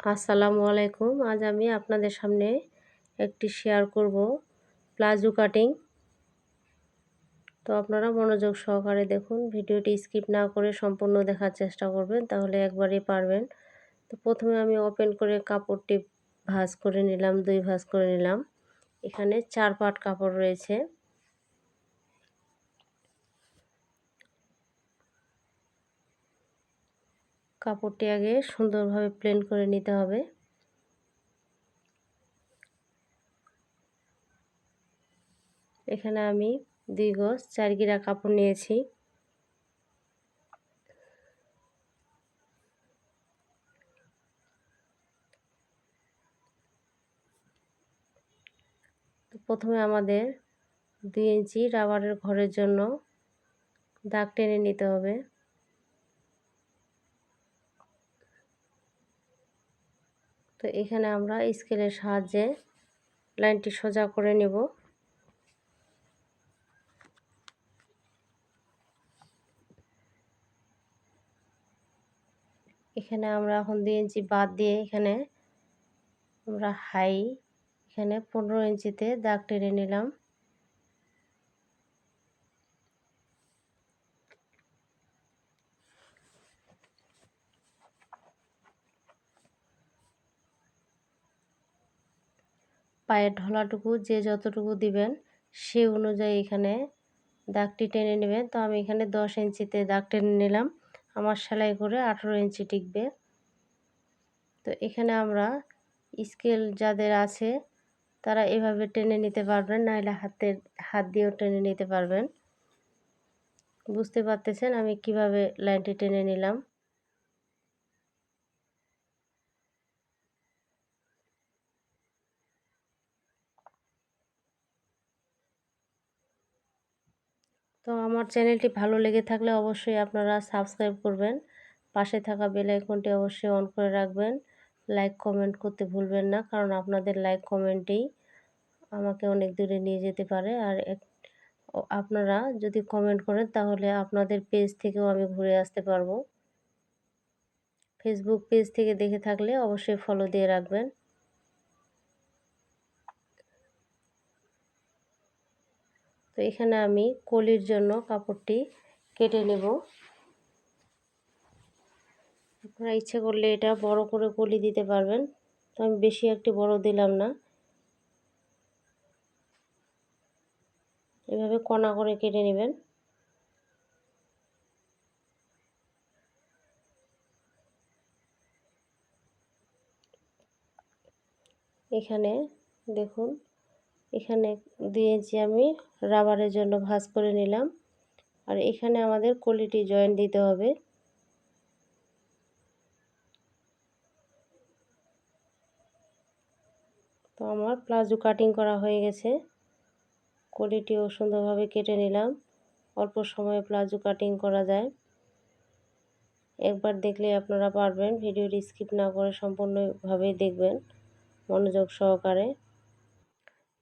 আসসালামু আলাইকুম। আজ আমি আপনাদের সামনে একটি শেয়ার করব প্লাজো কাটিং। তো আপনারা মনোযোগ সহকারে দেখুন, ভিডিওটি স্কিপ না করে সম্পূর্ণ দেখার চেষ্টা করবেন, তাহলে একবারই পারবেন। তো প্রথমে আমি ওপেন করে কাপড়টি ভাঁজ করে নিলাম, দুই ভাঁজ করে নিলাম। এখানে চার পাট কাপড় রয়েছে। কাপড়টি আগে সুন্দরভাবে প্লেন করে নিতে হবে। এখানে আমি দুই গজ চার গিরা কাপড় নিয়েছি। প্রথমে আমাদের দুই ইঞ্চি রাবারের ঘরের জন্য দাগ টেনে নিতে হবে। তো এখানে আমরা স্কেলের সাহায্যে লাইনটি সোজা করে নেব। এখানে আমরা এখন দুই ইঞ্চি বাদ দিয়ে এখানে আমরা হাই, এখানে পনেরো ইঞ্চিতে দাগ টেনে নিলাম। পায়ের ঢলাটুকু যে যতটুকু দিবেন, সে অনুযায়ী এখানে দাগটি টেনে নেবেন। তো আমি এখানে দশ ইঞ্চিতে দাগ টেনে নিলাম। আমার সেলাই করে আঠেরো ইঞ্চি টিকবে। তো এখানে আমরা স্কেল যাদের আছে, তারা এভাবে টেনে নিতে পারবেন নাহলে হাতের, হাত দিয়েও টেনে নিতে পারবেন। বুঝতে পারতেছেন আমি কীভাবে লাইনটি টেনে নিলাম? তো আমার চ্যানেলটি ভালো লেগে থাকলে অবশ্যই আপনারা সাবস্ক্রাইব করবেন। পাশে থাকা বেল আইকনটি অবশ্যই অন করে রাখবেন। লাইক, কমেন্ট করতে ভুলবেন না, কারণ আপনাদের লাইক, কমেন্টেই আমাকে অনেক দূরে নিয়ে যেতে পারে। আর আপনারা যদি কমেন্ট করেন তাহলে আপনাদের পেজ থেকেও আমি ঘুরে আসতে পারব। ফেসবুক পেজ থেকে দেখে থাকলে অবশ্যই ফলো দিয়ে রাখবেন। তো এখানে আমি কলির জন্য কাপড়টি কেটে নেব। আপনারা ইচ্ছে করলে এটা বড় করে কলি দিতে পারবেন। তো আমি বেশি একটি বড় দিলাম না। এভাবে কণা করে কেটে নেবেন। এখানে দেখুন এখানে ইঞ্চি আমি রাবারের জন্য ভাঁজ করে নিলাম। আর এখানে আমাদের কোয়ালিটি জয়েন্ট দিতে হবে। তো আমার প্লাজো কাটিং করা হয়ে গেছে। কোয়ালিটিও সুন্দরভাবে কেটে নিলাম। অল্প সময়ে প্লাজো কাটিং করা যায়। একবার দেখলে আপনারা পারবেন। ভিডিওটি স্কিপ না করে সম্পূর্ণভাবে দেখবেন। মনোযোগ সহকারে।